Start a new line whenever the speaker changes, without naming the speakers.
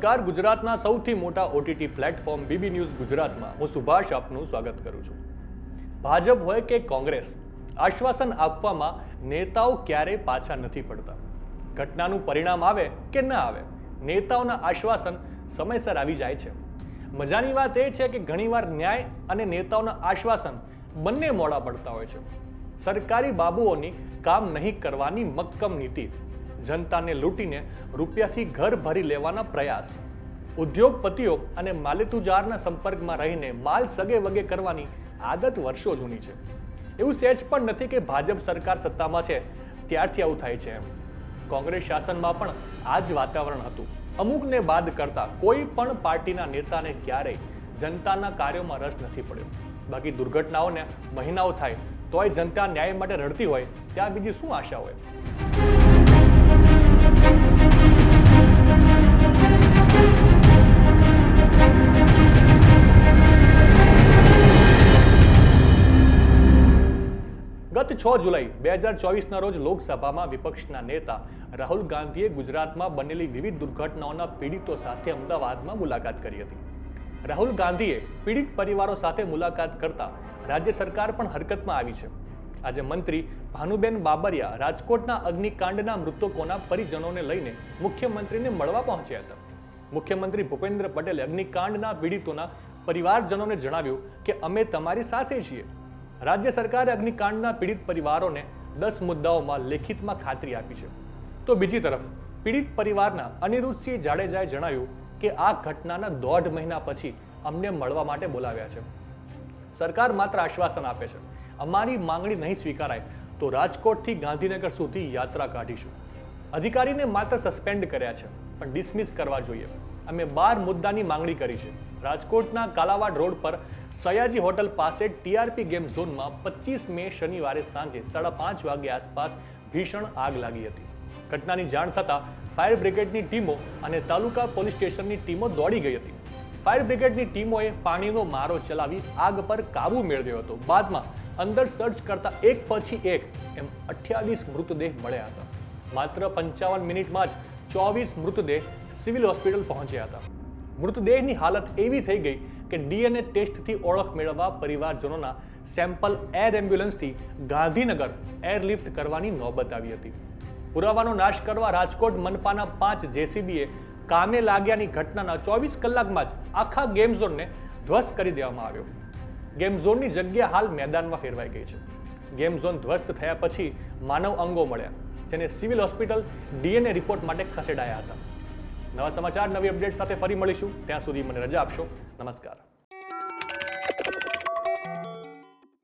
નમસ્કાર. ગુજરાતના સૌથી મોટા ઓટીટી પ્લેટફોર્મ બીબી ન્યૂઝ ગુજરાતમાં. હું સુભાષ આપનું સ્વાગત કરું છું. ભાજપ હોય કે કોંગ્રેસ, આશ્વાસન આપવામાં નેતાઓ ક્યારેય પાછા નથી પડતા? ઘટનાનું પરિણામ આવે કે ન આવે? નેતાઓના આશ્વાસન સમયસર આવી જાય છે. મજાની વાત એ છે કે ઘણીવાર ન્યાય અને નેતાઓના આશ્વાસન બંને મોડા પડતા હોય છે. સરકારી બાબુઓની કામ નહીં કરવાની મક્કમ નીતિ. જનતાને લૂંટીને રૂપિયાથી ઘર ભરી લેવાના પ્રયાસ. ઉદ્યોગપતિઓ અને માલેતુજારના સંપર્કમાં રહીને માલ સગે વગે કરવાની આદત વર્ષો જૂની છે. એવું સહેજ પણ નથી કે ભાજપ સરકાર સત્તામાં છે, ત્યારથી આવું થાય છે એમ. કોંગ્રેસ શાસનમાં પણ આ જ વાતાવરણ હતું. અમુકને બાદ કરતા કોઈ પણ પાર્ટીના નેતાને ક્યારેય જનતાના કાર્યોમાં રસ નથી પડ્યો. બાકી દુર્ઘટનાઓને મહિનાઓ થાય, તોય જનતા ન્યાય માટે રડતી હોય, ત્યાં બીજી શું આશા હોય? ગત છ જુલાઈ બે હજાર ચોવીસના રોજ લોકસભામાં વિપક્ષના નેતા રાહુલ ગાંધીએ ગુજરાતમાં બનેલી વિવિધ દુર્ઘટનાઓના પીડિતો સાથે અમદાવાદમાં મુલાકાત કરી હતી. રાહુલ ગાંધીએ પીડિત પરિવારો સાથે મુલાકાત કરતા રાજ્ય સરકાર પણ હરકતમાં આવી છે. આજે મંત્રી ભાનુબેન બાબરિયા રાજકોટના અગ્નિકાંડના મૃતકોના પરિજનોને લઈને મુખ્યમંત્રીને મળવા પહોંચ્યા હતા. મુખ્યમંત્રી ભૂપેન્દ્ર પટેલે અગ્નિકાંડના પીડિતોના પરિવારજનોને જણાવ્યું કે અમે તમારી સાથે છીએ. રાજ્ય સરકારે અગ્નિકાંડના પીડિત પરિવારોને દસ મુદ્દાઓમાં લેખિતમાં ખાતરી આપી છે. તો બીજી તરફ, પીડિત પરિવારના અનિરુદ્ધસિંહ જાડેજાએ જણાવ્યું કે આ ઘટનાના દોઢ મહિના પછી અમને મળવા માટે બોલાવ્યા છે. સરકાર માત્ર આશ્વાસન આપે છે. અમારી માંગણી નહીં સ્વીકારાય તો રાજકોટથી ગાંધીનગર સુધી યાત્રા કાઢીશું. અધિકારીને માત્ર સસ્પેન્ડ કર્યા છે, પણ ડિસમિસ કરવા જોઈએ. અમે બાર મુદ્દાની માંગણી કરી છે. રાજકોટના કાલાવાડ રોડ પર સયાજી હોટલ પાસે ટીઆરપી ગેમ ઝોનમાં પચીસ મે શનિવારે સાંજે સાડા પાંચ વાગ્યે આસપાસ ભીષણ આગ લાગી હતી. ઘટનાની જાણ થતાં ફાયર બ્રિગેડની ટીમો અને તાલુકા પોલીસ સ્ટેશનની ટીમો દોડી ગઈ હતી. ફાયર બ્રિગેડની ટીમોએ પાણીનો મારો ચલાવી આગ પર કાબુ મેળવ્યો હતો. બાદમાં અંદર સર્ચ કરતા એક પછી એક એમ અઠ્યાવીસ મૃતદેહ મળ્યા હતા. માત્ર પંચાવન મિનિટમાં જ ચોવીસ મૃતદેહ સિવિલ હોસ્પિટલ પહોંચ્યા હતા. મૃતદેહની હાલત એવી થઈ ગઈ કે ડીએનએ ટેસ્ટથી ઓળખ મેળવવા પરિવારજનોના સેમ્પલ એર એમ્બ્યુલન્સથી ગાંધીનગર એરલિફ્ટ કરવાની નોબત આવી હતી. પુરાવાનો નાશ કરવા રાજકોટ મનપાના પાંચ જેસીબીએ કામે લાગ્યાની ઘટનાના ચોવીસ કલાકમાં જ આખા ગેમ ઝોનને ધ્વસ્ત કરી દેવામાં આવ્યો. ગેમ ઝોનની જગ્યા હાલ મેદાનમાં ફેરવાઈ ગઈ છે. ગેમ ઝોન ધ્વસ્ત થયા પછી માનવ અંગો મળ્યા, જેને સિવિલ હોસ્પિટલ ડીએનએ રિપોર્ટ માટે ખસેડાયા હતા. નવા સમાચાર, નવી અપડેટ સાથે ફરી મળીશું. ત્યાં સુધી મને રજા આપશો. નમસ્કાર.